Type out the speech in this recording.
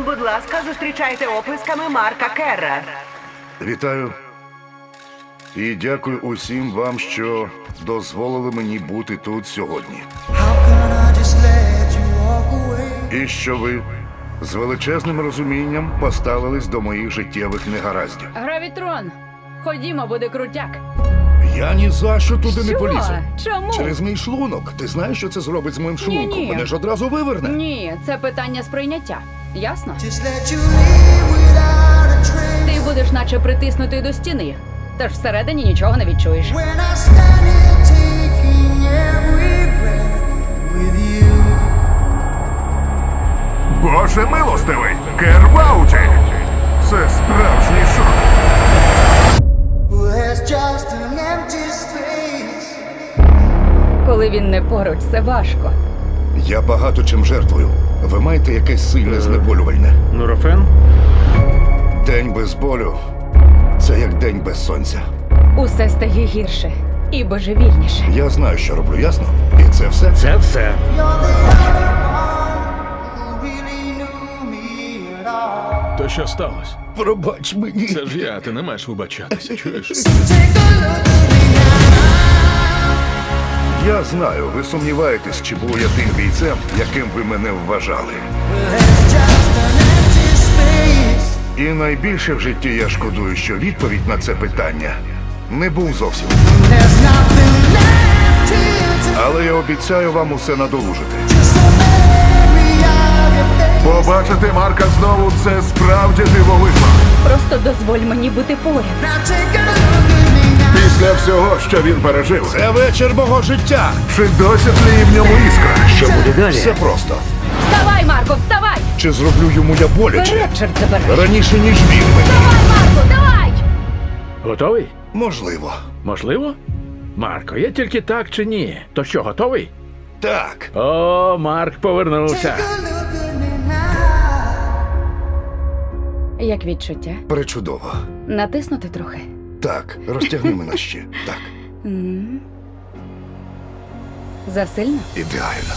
Будь ласка, зустрічайте оплесками Марка Керра. Вітаю. І дякую усім вам, що дозволили мені бути тут сьогодні. І що ви з величезним розумінням поставились до моїх життєвих негараздів. Гравітрон, ходімо, буде крутяк. Я ні за що туди не Що? полізу. Чому? Через мій шлунок. Ти знаєш, що це зробить з моїм шлунком? Ні-ні. Мене ж одразу виверне. Ні, це питання сприйняття. Ясно? Ти будеш наче притиснутий до стіни, тож всередині нічого не відчуєш. When I stand here taking every breath with you. Боже милостивий! Кервауті! Коли він не поруч, це важко. Я багато чим жертвую. Ви маєте якесь сильне знеболювальне. Нурофен? День без болю це як день без сонця. Усе стає гірше і божевільніше. Я знаю, що роблю, ясно? І це все. Це все. То що сталося? Пробач мені. Це ж я, ти не маєш вибачатися, чуєш? Take a look at me now. Я знаю, ви сумніваєтесь, чи був я тим бійцем, яким ви мене вважали. І найбільше в житті я шкодую, що відповідь на це питання не був зовсім. Але я обіцяю вам усе надолужити. Побачити Марка знову це справді дивовижно. Просто дозволь мені бути поряд. Після всього, що він пережив, Це вечір мого життя. чи досі тліє в ньому іскра? Що буде далі? Все просто. Вставай, Марко, вставай! Чи зроблю йому я боляче? Вперед, чорт забирай! Раніше, ніж він мені. Давай, Марко, давай! Готовий? Можливо. Можливо? Марко, я тільки так чи ні? То що, готовий? Так. О, Марк повернувся. Як відчуття? Причудово. Натиснути трохи. Так, розтягни мене ще. Так, Засильно? ідеально.